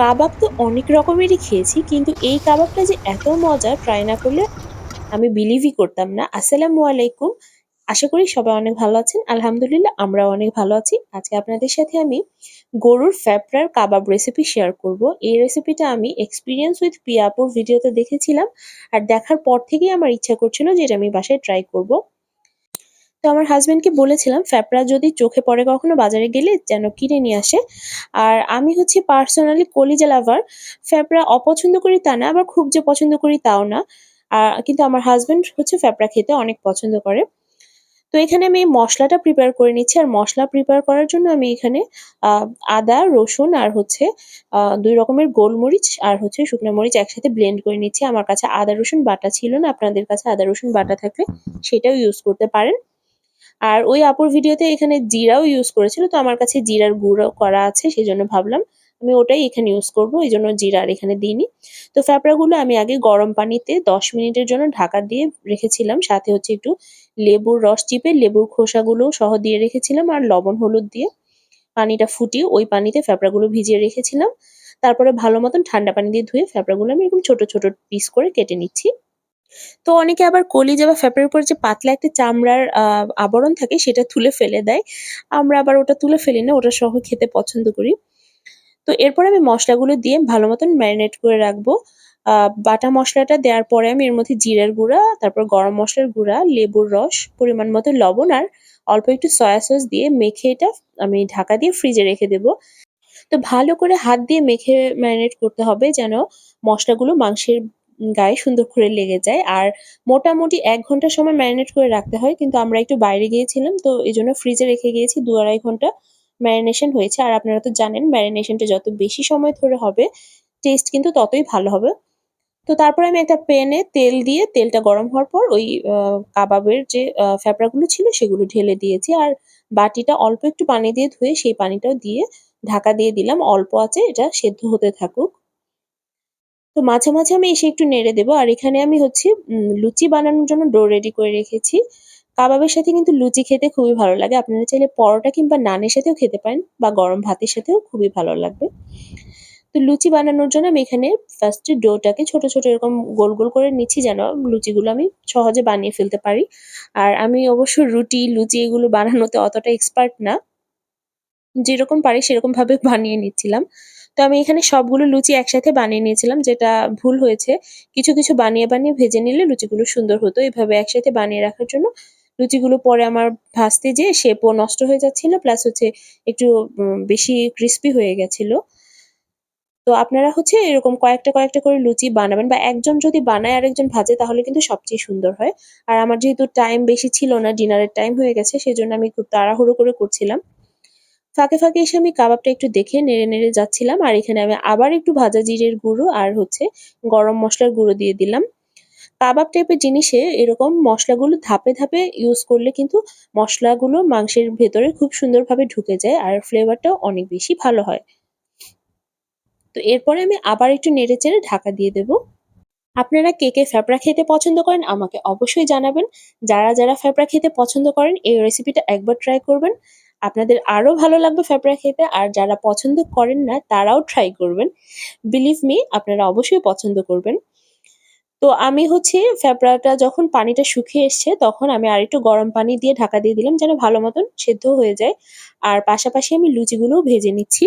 কাবাব তো অনেক রকমেরই খেয়েছি, কিন্তু এই কাবাবটা যে এত মজার ট্রাই না করলে আমি বিলিভই করতাম না। আসসালামু আলাইকুম। আশা করি সবাই অনেক ভালো আছেন। আলহামদুলিল্লাহ, আমরাও অনেক ভালো আছি। আজকে আপনাদের সাথে আমি গরুর ফ্যাপড়ার কাবাব রেসিপি শেয়ার করব। এই রেসিপিটা আমি এক্সপিরিয়েন্স উইথ পিয়াপুর ভিডিওতে দেখেছিলাম। আর দেখার পর থেকেই আমার ইচ্ছা করছিল যে এটা আমি বাসায় ট্রাই করব। তো আমার হাসব্যান্ডকে বলেছিলাম ফ্যাপড়া যদি চোখে পড়ে কখনো বাজারে গেলে যেন কিনে নিয়ে আসে। আর আমি হচ্ছি পার্সোনালি কলিজা লাভার। ফ্যাপড়া অপছন্দ করি তা না, আবার খুব যে পছন্দ করি তাও না। আ কিন্তু আমার হাসব্যান্ড হচ্ছে ফ্যাপড়া খেতে অনেক পছন্দ করে। তো এখানে আমি এই মসলাটা প্রিপেয়ার করে নিচ্ছি। আর মশলা প্রিপেয়ার করার জন্য আমি এখানে আদা, রসুন আর হচ্ছে ২ রকমের গোলমরিচ আর হচ্ছে শুকনো মরিচ একসাথে ব্লেন্ড করে নিচ্ছি। আমার কাছে আদা রসুন বাটা ছিল না। আপনাদের কাছে আদা রসুন বাটা থাকলে সেটাও ইউজ করতে পারেন। আর ওই আপুর ভিডিওতে এখানে জিরাও ইউজ করেছিল। তো আমার কাছে জিরার গুঁড়ো করা আছে সেই জন্য ভাবলাম আমি ওটাই এখানে ইউজ করব। এজন্য জিরা আর এখানে দিইনি। তো ফ্যাপড়াগুলো আমি আগে গরম পানিতে ১০ মিনিটের জন্য ঢাকা দিয়ে রেখেছিলাম। সাথে হচ্ছে একটু লেবুর রস চিপে লেবুর খোসাগুলো সহ দিয়ে রেখেছিলাম আর লবণ হলুদ দিয়ে পানিটা ফুটিয়ে ওই পানিতে ফ্যাপড়াগুলো ভিজিয়ে রেখেছিলাম। তারপরে ভালো মতন ঠান্ডা পানি দিয়ে ধুয়ে ফ্যাপড়াগুলো আমি এরকম ছোট, ছোট পিস করে কেটে নিচ্ছি। তো অনেকে আবার কলিজা বা ফ্যাপড়ার উপর যে পাতলা একটা চামড়ার আবরণ থাকে সেটা তুলে ফেলে দেয়। আমরা আবার ওটা তুলে ফেলি না, ওটা সহ খেতে পছন্দ করি। তো এরপর আমি মশলাগুলো দিয়ে ভালো মতন ম্যারিনেট করে রাখব। বাটা মশলাটা দেওয়ার পরে আমি এর মধ্যে জিরার গুঁড়া, তারপর গরম মশলার গুঁড়া, লেবুর রস, পরিমাণ মতো লবণ আর অল্প একটু সয়া সস দিয়ে মেখে এটা আমি ঢাকা দিয়ে ফ্রিজে রেখে দেবো। তো ভালো করে হাত দিয়ে মেখে ম্যারিনেট করতে হবে যেন মশলাগুলো মাংসের গায়ে সুন্দর করে লেগে যায়। আর মোটামুটি এক ঘণ্টা সময় ম্যারিনেট করে রাখতে হয়। কিন্তু আমরা একটু বাইরে গিয়েছিলাম, তো এই জন্য ফ্রিজে রেখে গিয়েছি ২-২.৫ ঘণ্টা ম্যারিনেশন হয়েছে। আর আপনারা তো জানেন ম্যারিনেশনটা যত বেশি সময় ধরে হবে টেস্ট কিন্তু ততই ভালো হবে। তো তারপরে আমি একটা প্যানে তেল দিয়ে, তেলটা গরম হওয়ার পর ওই কাবাবের যে ফ্যাপড়াগুলো ছিল, সেগুলো ঢেলে দিয়েছি। আর বাটিটা অল্প একটু পানি দিয়ে ধুয়ে, সেই পানিটাও দিয়ে ঢাকা দিয়ে দিলাম। অল্প আছে, এটা সেদ্ধ হতে থাকুক। তো মাঝে, মাঝে আমি এসে একটু নেড়ে দেবো। আর এখানে আমি হচ্ছে উম লুচি বানানোর জন্য ডো রেডি করে রেখেছি। কাবাবের সাথে কিন্তু লুচি খেতে খুবই ভালো লাগে। আপনারা চাইলে পরোটা কিংবা নানের সাথেও খেতে পারেন বা গরম ভাতের সাথেও খুবই ভালো লাগবে। তো লুচি বানানোর জন্য আমি এখানে ফার্স্ট ডোটাকে ছোট, ছোট এরকম গোল, গোল করে নিচ্ছি যেন লুচিগুলো আমি সহজে বানিয়ে ফেলতে পারি। আর আমি অবশ্য রুটি, লুচি এগুলো বানানোতে অতটা এক্সপার্ট না। যেরকম পারি সেরকম ভাবে বানিয়ে নিচ্ছিলাম। তো আমি এখানে সবগুলো লুচি একসাথে বানিয়ে নিয়েছিলাম যেটা ভুল হয়েছে। কিছু, কিছু বানিয়ে, বানিয়ে ভেজে নিলে লুচিগুলো সুন্দর হতো। এভাবে একসাথে বানিয়ে রাখার জন্য লুচিগুলো পরে আমার ভাজতে যেয়ে শেপও নষ্ট হয়ে যাচ্ছিল প্লাস হচ্ছে একটু বেশি ক্রিস্পি হয়ে গেছিল। তো আপনারা হচ্ছে এরকম কয়েকটা, কয়েকটা করে লুচি বানাবেন বা একজন যদি বানায় আরেকজন ভাজে তাহলে কিন্তু সবচেয়ে সুন্দর হয়। আর আমার যেহেতু টাইম বেশি ছিল না, ডিনারের টাইম হয়ে গেছে সেজন্য আমি খুব তাড়াহুড়ো করে করছিলাম। ফাঁকে, ফাঁকে এসে আমি কাবাবটা একটু দেখে নেড়ে, নেড়ে যাচ্ছিলাম। আর এখানে আমি আবার একটু ভাজা জিরের গুঁড়ো আর হচ্ছে গরম মশলার গুঁড়ো দিয়ে দিলাম। কাবাব টাইপের জিনিসে এরকম মশলাগুলো ধাপে, ধাপে ইউজ করলে কিন্তু মশলাগুলো মাংসের ভেতরে খুব সুন্দরভাবে ঢুকে যায় আর ফ্লেভারটাও অনেক বেশি ভালো হয়। তো এরপরে আমি আবার একটু নেড়ে-চেড়ে ঢাকা দিয়ে দেবো। আপনারা কে, কে ফ্যাপড়া খেতে পছন্দ করেন আমাকে অবশ্যই জানাবেন। যারা, যারা ফ্যাপড়া খেতে পছন্দ করেন এই রেসিপিটা একবার ট্রাই করবেন। আপনাদের আরও ভালো লাগবে ফ্যাপড়া খেতে। আর যারা পছন্দ করেন না তারাও ট্রাই করবেন। বিলিভ মি আপনারা অবশ্যই পছন্দ করবেন। তো আমি হচ্ছে ফ্যাপড়াটা যখন পানিটা শুকিয়ে এসছে তখন আমি আর একটু গরম পানি দিয়ে ঢাকা দিয়ে দিলাম যেন ভালো মতন সেদ্ধ হয়ে যায়। আর পাশাপাশি আমি লুচিগুলোও ভেজে নিচ্ছি।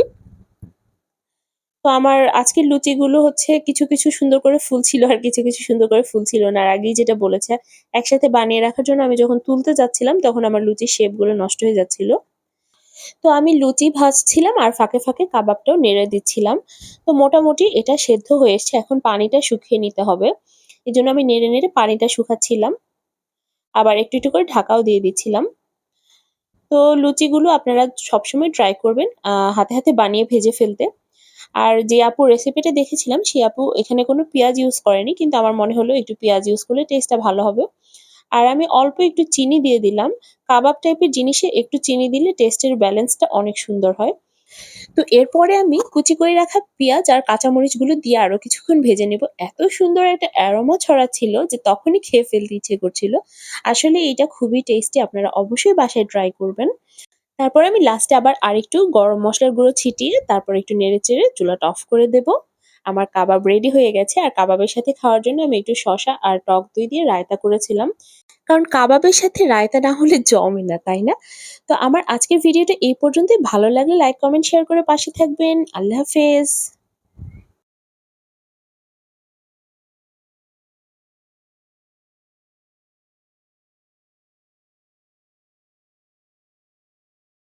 তো আমার আজকের লুচিগুলো হচ্ছে কিছু, কিছু সুন্দর করে ফুল ছিল আর কিছু, কিছু সুন্দর করে ফুল ছিল না। আর আগেই যেটা বলেছে একসাথে বানিয়ে রাখার জন্য আমি যখন তুলতে যাচ্ছিলাম তখন আমার লুচির শেপগুলো নষ্ট হয়ে যাচ্ছিল। তো আমি লুচি ভাজছিলাম আর ফাঁকে, ফাঁকে কাবাবটাও নেড়ে দিচ্ছিলাম। তো মোটামুটি এটা সেদ্ধ হয়ে এসছে। এখন পানিটা শুকিয়ে নিতে হবে। এই জন্য আমি নেড়ে, নেড়ে পানিটা শুকাচ্ছিলাম। আবার একটু, একটু করে ঢাকাও দিয়ে দিচ্ছিলাম। তো লুচিগুলো আপনারা সবসময় ট্রাই করবেন হাতে, হাতে বানিয়ে ভেজে ফেলতে। আর যে আপু রেসিপিটা দেখেছিলাম, সেই আপু এখানে কোনো পেঁয়াজ ইউজ করেনি। কিন্তু আমার মনে হলো একটু পেঁয়াজ ইউজ করলে টেস্টটা ভালো হবে। আর আমি অল্প একটু চিনি দিয়ে দিলাম। কাবাব টাইপের জিনিসে একটু চিনি দিলে টেস্টের ব্যালেন্সটা অনেক সুন্দর হয়। তো এরপরে আমি কুচি করে রাখা পেঁয়াজ আর কাঁচামরিচগুলো দিয়ে আরও কিছুক্ষণ ভেজে নেব। এত সুন্দর একটা অ্যারোমা ছড়াচ্ছিল যে তখনই খেয়ে ফেলতে ইচ্ছে করছিল। আসলে এটা খুবই টেস্টি আপনারা অবশ্যই বাসায় ট্রাই করবেন। তারপরে আমি লাস্টে আবার আরেকটু গরম মশলার গুঁড়ো ছিটিয়ে তারপর একটু নেড়ে চেড়ে চুলাটা অফ করে দেব। আমার কাবাব রেডি হয়ে গেছে আর কাবাবের সাথে খাওয়ার জন্য আমি একটু শশা আর টক দই দিয়ে রায়তা করেছিলাম। কারণ কাবাবের সাথে রায়তা না হলে জমে না, তাই না? তো আমার আজকের ভিডিওটা এই পর্যন্তই। ভালো লাগলে লাইক কমেন্ট শেয়ার করে পাশে থাকবেন। আল্লাহ হাফেজ।